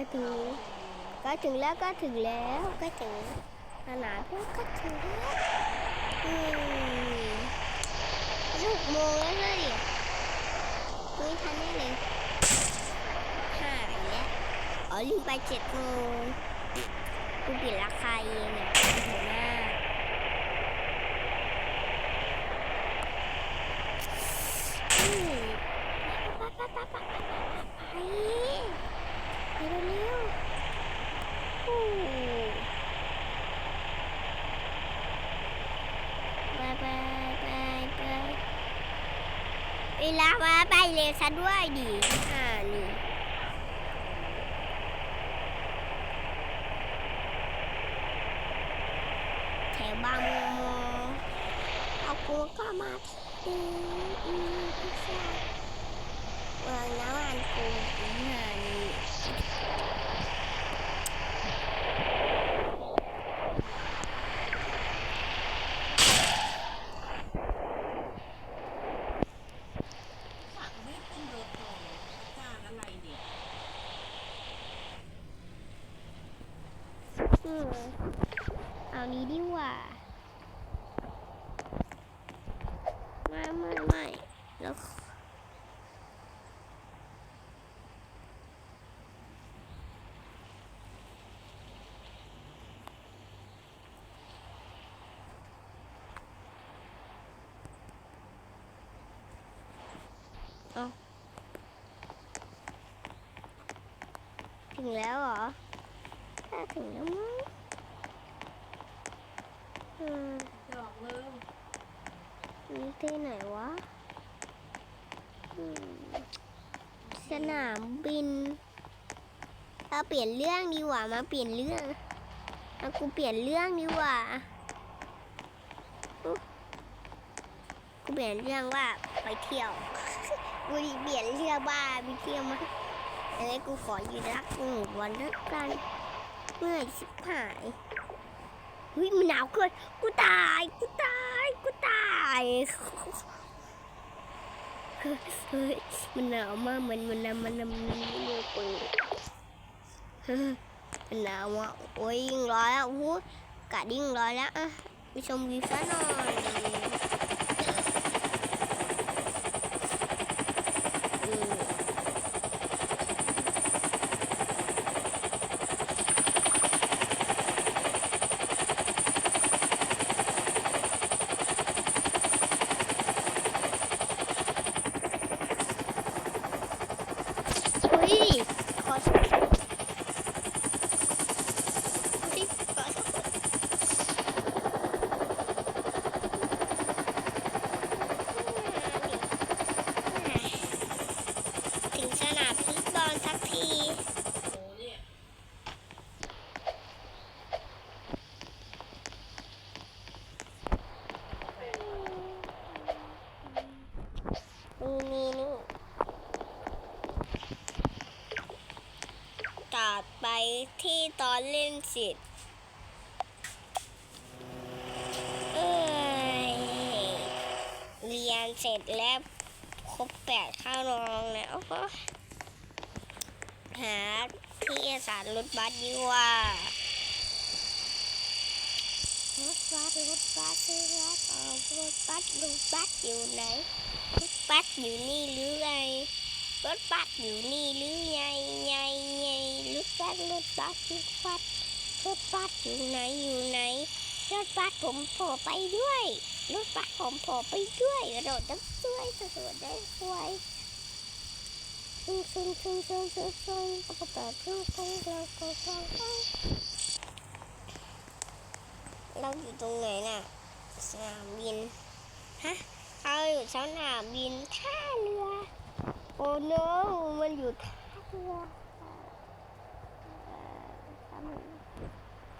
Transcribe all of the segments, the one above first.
ก็ถึง ก็ถึงแล้วก็ถึงแล้วก็ถึงสนามก็ก็ถึงแล้วอืมหกโมงแล้วเลยไม่ทันแน่เลยห้าแล้วอ๋อลืมไปเจ็ดโมงกูปิดราคาเองเนี่ยโอ้โหมากอืมไปไปไปไปไปไปไปเร็วๆ อู้ไปไปไปไปเว ลามาไปเลยซะด้วยดิอ่านี่แถวบางโมเอากูก็มาที่อืมพิซซ่าเมืองน้ำมันกูอ่านี่ สั่งไม่เป็นเบอร์โทรจ้างอะไรเนี่ย อืมเอานี้ดีกว่าไม่ไม่ไม่แล้วถึงแล้วเหรอถ้าถึงแล้วมั้ง นี่ที่ไหนวะ สนามบินเอาเปลี่ยนเรื่องดีกว่ามาเปลี่ยนเรื่องเอากูเปลี่ยนเรื่องดีกว่ากูเปลี่ยนเรื่องว่าไปเที่ยว กูเปลี่ยนเรื่องบ้าไปเที่ยวมาเอ้กูขอยู่รักหนึ่งวันแล้วกันเมื่อยสิบหาย เฮ้ยมันหนาวเกินกูตาย กูตาย กูตายเฮ้ยมันหนาวมากมันมันมันมันมันมันมือปืนเฮ้ยมันหนาวอะโอ้ยยิ่งร้อนแล้วโอ้โหกะยิ่งร้อนแล้วอะไปชมวิวซะหน่อยอืม เฮ้ยขอโทษเฮ้ยขอโทษถึงสนามฟุตบอลสักที โอ้เนี่ย นี่นี่นี่ตัดไปที่ ตอนเล่นเสร็จเอ้ยเรียนเสร็จแล้วครบแปดข้าวนองแล้วก็หาที่สารรถบัสดีกว่ารถบัสรถบัสรถบัสเอารถบัสรถบัสอยู่ไหนรถบัสอยู่นี่หรือไงรถบัสอยู่นี่หรือไงไง ไงรถบัสรถบัสรถบัสรถบัสอยู่ไหนอยู่ไหนรถบัสผมโผล่ไปด้วยรถบัสผมโผล่ไปด้วยกระโดดน้ำช่วยกระโดดได้สวยซึ่งซึ่งซึ่งซึ่งซึ่งซึ่งปกติซึ่งซึ่งเราก็ฟังเราอยู่ตรงไหนน่ะสนามบินฮะเราอยู่สนามบินท่าเรือโอ้โนมันอยู่ท่าเรือ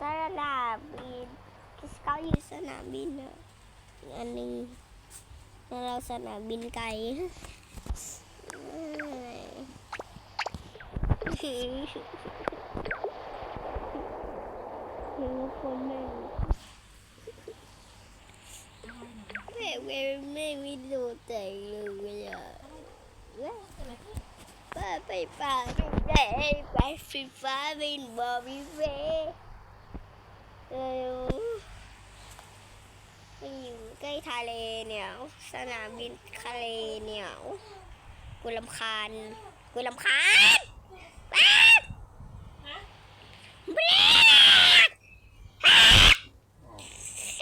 สนามบินคิสเขาอยู่สนามบินอันหนึ่งเราสนามบินไกลคือคนหนึ่แม่ไม่ไม่มีดูแต่งเลยอะว่าไปป่าดูได้ไปฟิฟ้าบินบอบิเว เราไปอยู่ใกล้ทะเลเนี่ย สนามบินทะเลเนี่ย กูลำคาญ กูลำคาญบ้าบลี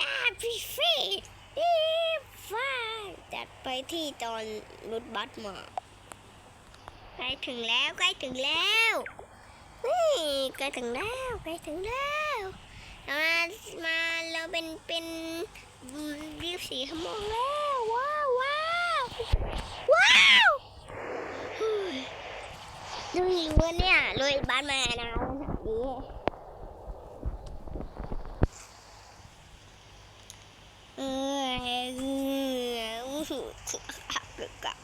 กาพี่ฟีดีฟ้าจัดไปที่ตอนรถบัสมาใกล้ถึงแล้วใกล้ถึงแล้วนี่ใกล้ถึงแล้วใกล้ถึงแล้ว มามาเราเป็นเป็นวิวสีขมองแล้วว้าวว้าวว้าวดูอีกวันเนี่ยรวยบ้านมานะนี้เออเอออู้หูขับหรือกับ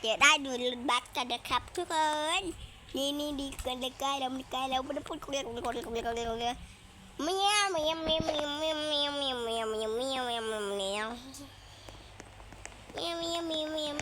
เดี๋ยวได้ดูบัสกันนะครับทุกคน นี่นี่ดีกันใกล้แล้วมันใกล้แล้วมันพูดเรียกเรียกเรียกเรียกเรียกเรียกเมียเมียเมียเมียเมียเมียเมียเมียเมียเมียเมียเมียเมียเมียเมียเมีย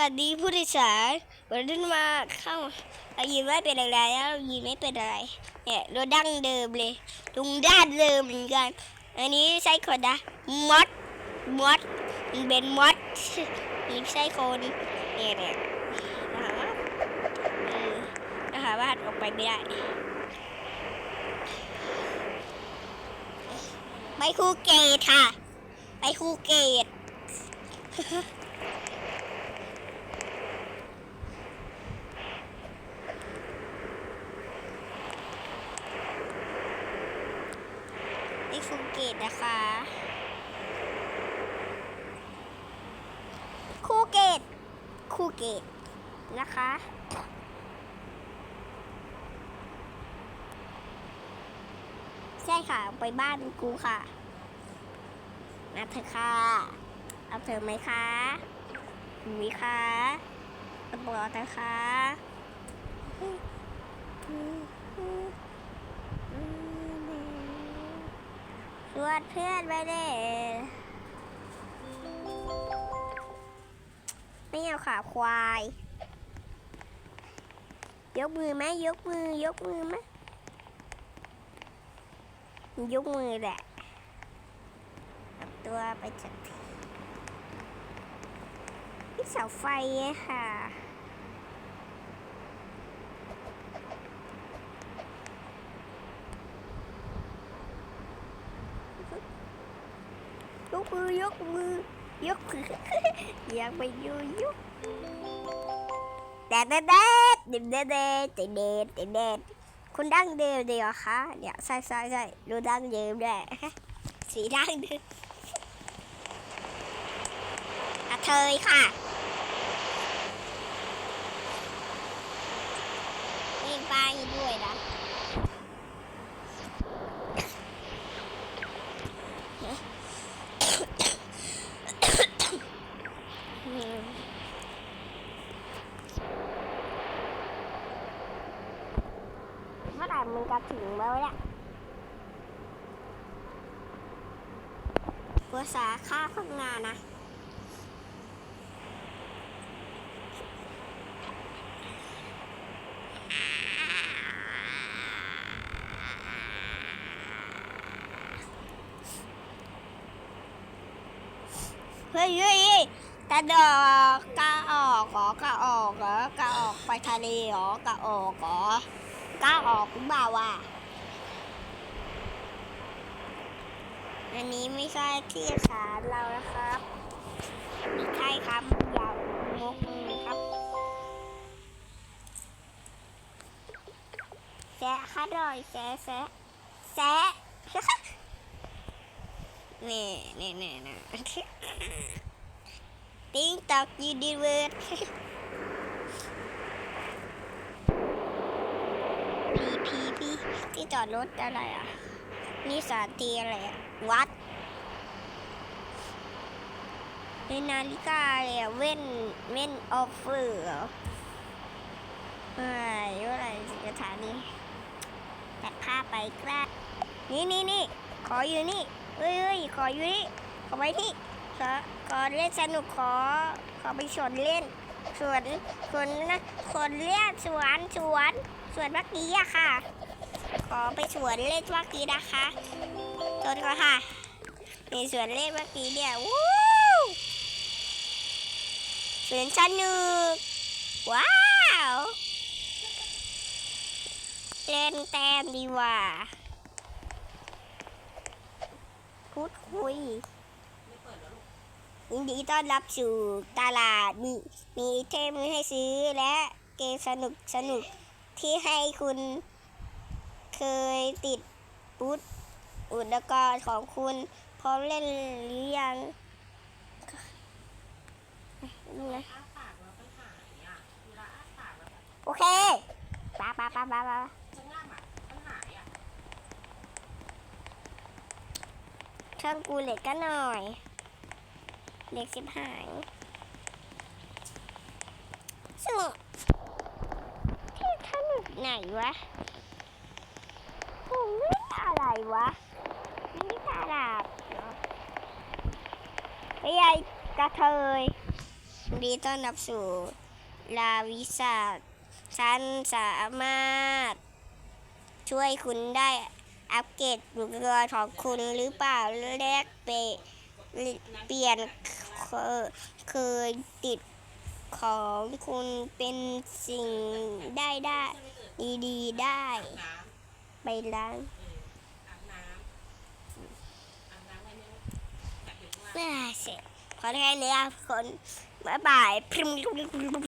วัสดีผู้โดยสารวันนี้มาเข้าเรายืนไม่เป็นอะไรแล้วเรายืนไม่เป็นอะไร เนี่ยรถดั้งเดิมเลยลุงด้านเดิมเหมือนกัน อันนี้ใช่คนนะมดมดมันเป็นมดนี่ใช่คนเนี่ยเนี่ยนะคะว่าเออนะคะว่าออกไปไม่ได้ ไปคูเกตค่ะ ไปคูเกต ไปคูเกตนะคะ คูเกต คูเกนะคะ ใช่ค่ะ ไปบ้านกูค่ะ มาเถอะค่ะ เอาเถอะไหมคะมีคะเอาบอกเถอะค่ะชวนเพื่อนไปเด้ ขาควาย ยกมือไหมยกมือยกมือไหมยกมือแหละเอาตัวไปจัดทีที่เสาไฟอะค่ะยกมือยกมือยกมืออยากไปยูยุแดดแดดแดดแดดแดดแดดแดดแดดแดดแดดคุณดั้งเดิมเดียวเหรอคะเนี่ยใช่ใช่ใช่ดูดั้งเดิมด้วยสีดั้งเดิมกระเทยค่ะนี่ป้ายด้วยนะ อืมเมื่อไหร่มึงจะถึงแล้วเนี่ย ภาษาค่าข้างงานนะเฮ้ยเฮ้ยเฮ้ยกระดอกกระออกเหรอกระออกเหรอกระออกไปทะเลเหรอกระออกเหรอกระออกหรือเปล่าวะ อันนี้ไม่ใช่ที่ฐาเรานะครับไม่ใช่ครับอย่ามกครับแซะค่ะดอยแซะแซะแซะนี่นี่นี่นี่ติ๊งตอกยูดีเวิร์ดพีพีพีที่จอดรถอะไรอะ นี่สาตีอะไรวัด ในนาฬิกาเลยเว้นเว้นออฟเฟอร์เหรอเฮ้ยอะไรสถานีตัดภาพไปกล้านี่นี่นี่ขออยู่นี่เฮ้ยเฮ้ยขออยู่นี่ขอไปที่ขอขอเล่นสนุกขอขอไปชวนเล่นสวนสวนนะสวนเล่นสวนสวนสวนเมื่อกี้อะค่ะ ขอไปสวนเล่นเมื่อกี้นะคะต้นก็ค่ะ มีสวนเล่นเมื่อกี้เนี่ยวู้สวนสนุกว้าว เล่นแต้มดีว่าพูดคุยยินดีต้อนรับสู่ตลาดมีมีเทมให้ซื้อและเกมสนุกสนุกที่ให้คุณ เคยติดปุ๊ดอุปกรณ์ของคุณพร้อมเล่นหรือยังดูนะโอเคปาปาปาปาปาจะง่ามอะมันหายอะช่างกูเหล็กก็หน่อยเหล็กสิบหายซึ่งที่ถนนไหนวะ ผมไม่อะไรวะไม่ตลาดเหรอไอ้ยายกระเทยดีต้อนรับสู่ลาวิสาฉันสามารถ ช่วยคุณได้อัปเกรดอุปกรของคุณหรือเปล่าแลกเปเปลี่ยนเคยติดของคุณเป็นสิ่งได้ได้ ดีๆได้ ไปล้างำอาบน้ำอาบน้ำไว้เนี่ยจับอยู่ข้าเมื่อเสร็จขอแค่นี้ครับทุกคนบ๊ายบายพรึม